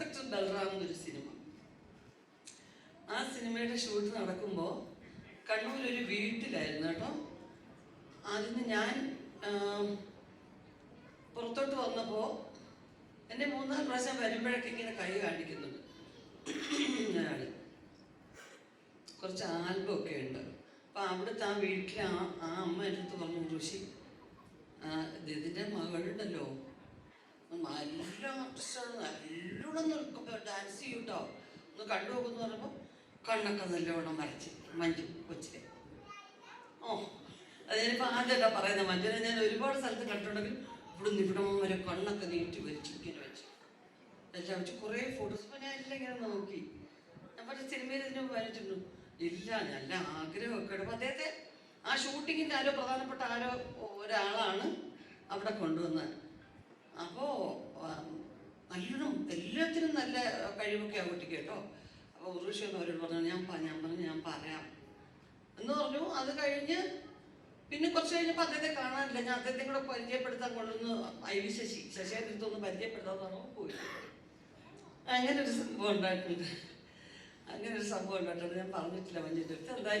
Inspector Balram എന്നൊരു cinema ആ സിനിമയുടെ ഷൂട്ട് നടക്കുമ്പോൾ കണ്ണൂർ ഒരു വീട്ടിലായിരുന്നു കേട്ടോ. അതിന് ഞാൻ പുറത്തോട്ട് വന്നപ്പോൾ എന്നെ മൂന്നാൽ പ്രാവശ്യം വരുമ്പോഴൊക്കെ ഇങ്ങനെ കൈ കാണിക്കുന്നുണ്ട്. അയാൾ കുറച്ച് ആൽബമൊക്കെ ഉണ്ട്. അപ്പം അവിടുത്തെ ആ വീട്ടിലെ ആ ആ അമ്മ എന്റെ അടുത്ത് പറഞ്ഞു ഋഷി ഇതിന്റെ മകളുണ്ടല്ലോ. നല്ല ആർട്ടിസ്റ്റാണ് നിൽക്കുമ്പോൾ ഡാൻസ് ചെയ്യും കേട്ടോ ഒന്ന് കണ്ടു നോക്കുന്നു പറയുമ്പോൾ കണ്ണൊക്കെ നല്ലവണ്ണം മരച്ച്. മഞ്ജു കൊച്ചിലെ ഓ അത് ഞാനിപ്പോൾ ആദ്യമായിട്ടാണ് പറയുന്നത്. മഞ്ജുനെ ഞാൻ ഒരുപാട് സ്ഥലത്ത് കണ്ടിട്ടുണ്ടെങ്കിൽ ഇവിടെ നിന്ന് ഇവിടെ വരെ കണ്ണൊക്കെ നീട്ടി വരച്ചു ഇങ്ങനെ വെച്ചു. എല്ലാം വെച്ച് കുറേ ഫോട്ടോസ് ഇപ്പോൾ ഞാൻ എല്ലാം ഇങ്ങനെ നോക്കി. ഞാൻ പറഞ്ഞ സിനിമയിൽ ഇതിനെ വരച്ചിട്ടുണ്ട് ഇല്ല നല്ല ആഗ്രഹമൊക്കെ അപ്പോൾ അദ്ദേഹത്തെ ആ ഷൂട്ടിങ്ങിന്റെ ആരോ പ്രധാനപ്പെട്ട ആരോ ഒരാളാണ് അവിടെ കൊണ്ടുവന്നത് അപ്പോൾ നല്ലോണം എല്ലാത്തിനും നല്ല കഴിവൊക്കെ ആ കുട്ടിക്ക് കേട്ടോ. അപ്പോൾ ഉറുഷി ഒന്ന് അവരോട് പറഞ്ഞു ഞാൻ ഞാൻ പറഞ്ഞു ഞാൻ പറയാം. എന്ന് പറഞ്ഞു. അത് കഴിഞ്ഞ് പിന്നെ കുറച്ച് കഴിഞ്ഞപ്പോൾ അദ്ദേഹത്തെ കാണാനില്ല. ഞാൻ അദ്ദേഹത്തെ കൂടെ പരിചയപ്പെടുത്താൻ കൊണ്ടുവന്ന് ഐ വി ശശി. ശശിയുടെ ഒന്ന് പരിചയപ്പെടുത്താൻ പറഞ്ഞു പോയി. അങ്ങനെ ഒരു സംഭവം ഉണ്ടായിട്ടുണ്ട്. അങ്ങനെ ഒരു സംഭവം ഉണ്ടായിട്ടുണ്ട്. ഞാൻ പറഞ്ഞിട്ടില്ല അടുത്ത്. എന്തായാലും